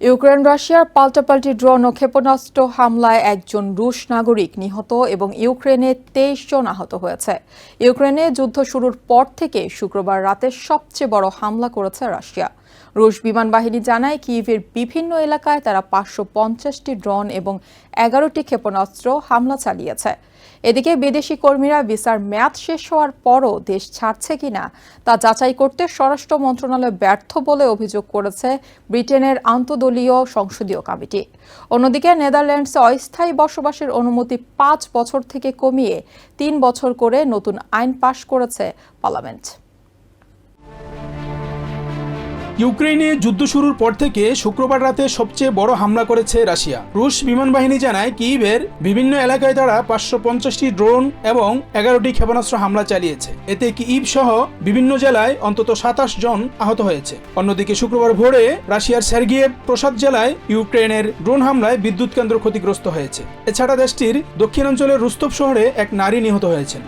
Ukraine, রাশিয়ার পাল্টাপাল্টি drone ও ক্ষেপণাস্ত্র হামলায় একজন রুশ নাগরিক নিহত এবং ইউক্রেনে তেইশ জন আহত হয়েছে। ইউক্রেনে যুদ্ধ শুরুর পর থেকে শুক্রবার রাতে সবচেয়ে বড় হামলা করেছে রাশিয়া। রুশ বিমান বাহিনী জানায় কিয়েভের বিভিন্ন এলাকায় তারা পাঁচশো পঞ্চাশটি ড্রোন এবং এগারোটি ক্ষেপণাস্ত্র হামলা চালিয়েছে। এদিকে বিদেশি কর্মীরা ভিসার মেয়াদ শেষ হওয়ার পরও দেশ ছাড়ছে কিনা তা যাচাই করতে স্বরাষ্ট্র মন্ত্রণালয় ব্যর্থ বলে অভিযোগ করেছে ব্রিটেনের আন্তদলীয় সংসদীয় কমিটি। অন্যদিকে নেদারল্যান্ডসে অস্থায়ী বসবাসের অনুমতি পাঁচ বছর থেকে কমিয়ে তিন বছর করে নতুন আইন পাশ করেছে পার্লামেন্ট। ইউক্রেনে যুদ্ধ শুরুর পর থেকে শুক্রবার রাতে সবচেয়ে বড় হামলা করেছে রাশিয়া। রুশ বিমান বাহিনী জানায় কিইভের বিভিন্ন এলাকায় তারা পাঁচশো পঞ্চাশটি ড্রোন এবং এগারোটি ক্ষেপণাস্ত্র হামলা চালিয়েছে। এতে কিইভ সহ বিভিন্ন জেলায় অন্তত সাতাশ জন আহত হয়েছে। অন্যদিকে শুক্রবার ভোরে রাশিয়ার সার্গিয়েভ প্রসাদ জেলায় ইউক্রেনের ড্রোন হামলায় বিদ্যুৎ কেন্দ্র ক্ষতিগ্রস্ত হয়েছে। এছাড়া দেশটির দক্ষিণাঞ্চলের রুস্তব শহরে এক নারী নিহত হয়েছেন।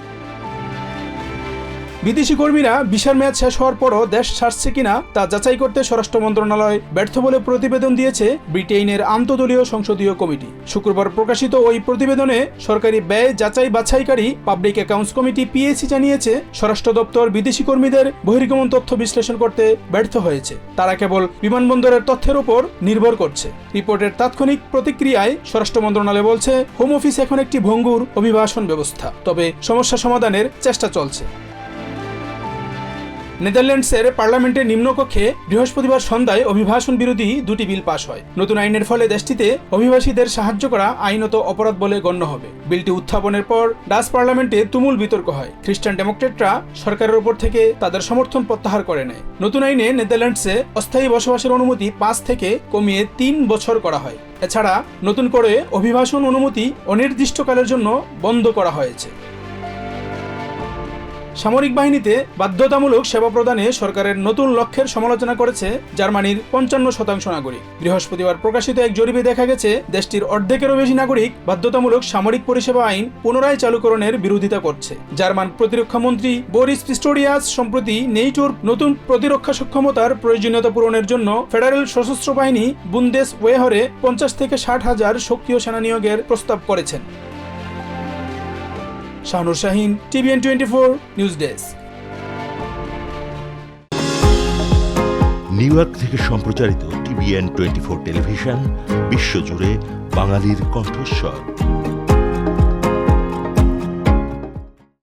বিদেশি কর্মীরা বিশার মেয়াদ শেষ হওয়ার পরও দেশ ছাড়ছে কিনা তা যাচাই করতে স্বরাষ্ট্র মন্ত্রণালয় ব্যর্থ বলে প্রতিবেদন দিয়েছে ব্রিটেনের আন্তদলীয় সংসদীয় কমিটি। শুক্রবার প্রকাশিত ওই প্রতিবেদনে সরকারি ব্যয় যাচাই বাছাইকারী পাবলিক অ্যাকাউন্টস কমিটি পিএসি জানিয়েছে, স্বরাষ্ট্র দপ্তর বিদেশি কর্মীদের বহির্গমন তথ্য বিশ্লেষণ করতে ব্যর্থ হয়েছে। তারা কেবল বিমানবন্দরের তথ্যের উপর নির্ভর করছে। রিপোর্টের তাৎক্ষণিক প্রতিক্রিয়ায় স্বরাষ্ট্র মন্ত্রণালয় বলছে, হোম অফিস এখন একটি ভঙ্গুর অভিবাসন ব্যবস্থা, তবে সমস্যা সমাধানের চেষ্টা চলছে। নেদারল্যান্ডসের পার্লামেন্টের নিম্নকক্ষে বৃহস্পতিবার সন্ধ্যায় অভিবাসন বিরোধী দুটি বিল পাশ হয়। নতুন আইনের ফলে দেশটিতে অভিবাসীদের সাহায্য করা আইনত অপরাধ বলে গণ্য হবে। বিলটি উত্থাপনের পর ডাচ পার্লামেন্টে তুমুল বিতর্ক হয়। খ্রিস্টান ডেমোক্রেটরা সরকারের উপর থেকে তাদের সমর্থন প্রত্যাহার করে নেয়। নতুন আইনে নেদারল্যান্ডসে অস্থায়ী বসবাসের অনুমতি পাঁচ থেকে কমিয়ে তিন বছর করা হয়। এছাড়া নতুন করে অভিবাসন অনুমতি অনির্দিষ্টকালের জন্য বন্ধ করা হয়েছে। সামরিক বাহিনীতে বাধ্যতামূলক সেবা প্রদানে সরকারের নতুন লক্ষ্যের সমালোচনা করেছে জার্মানির পঞ্চান্ন শতাংশ নাগরিক। বৃহস্পতিবার প্রকাশিত এক জরিপে দেখা গেছে, দেশটির অর্ধেকেরও বেশি নাগরিক বাধ্যতামূলক সামরিক পরিষেবা আইন পুনরায় চালুকরণের বিরোধিতা করছে। জার্মান প্রতিরক্ষা মন্ত্রী বরিস পিস্টোরিয়াস, সম্প্রতি নেইটোর নতুন প্রতিরক্ষা সক্ষমতার প্রয়োজনীয়তা পূরণের জন্য ফেডারেল সশস্ত্র বাহিনী বুন্দেস ওয়েহরে পঞ্চাশ থেকে ষাট হাজার সক্রিয় সেনা নিয়োগের প্রস্তাব করেছেন। Shahnur Shahin TVN twenty four news desk New York থেকে সম্প্রচারিত টিভিএন টোয়েন্টি ফোর টেলিভিশন, বিশ্বজুড়ে বাঙালির কণ্ঠস্বর।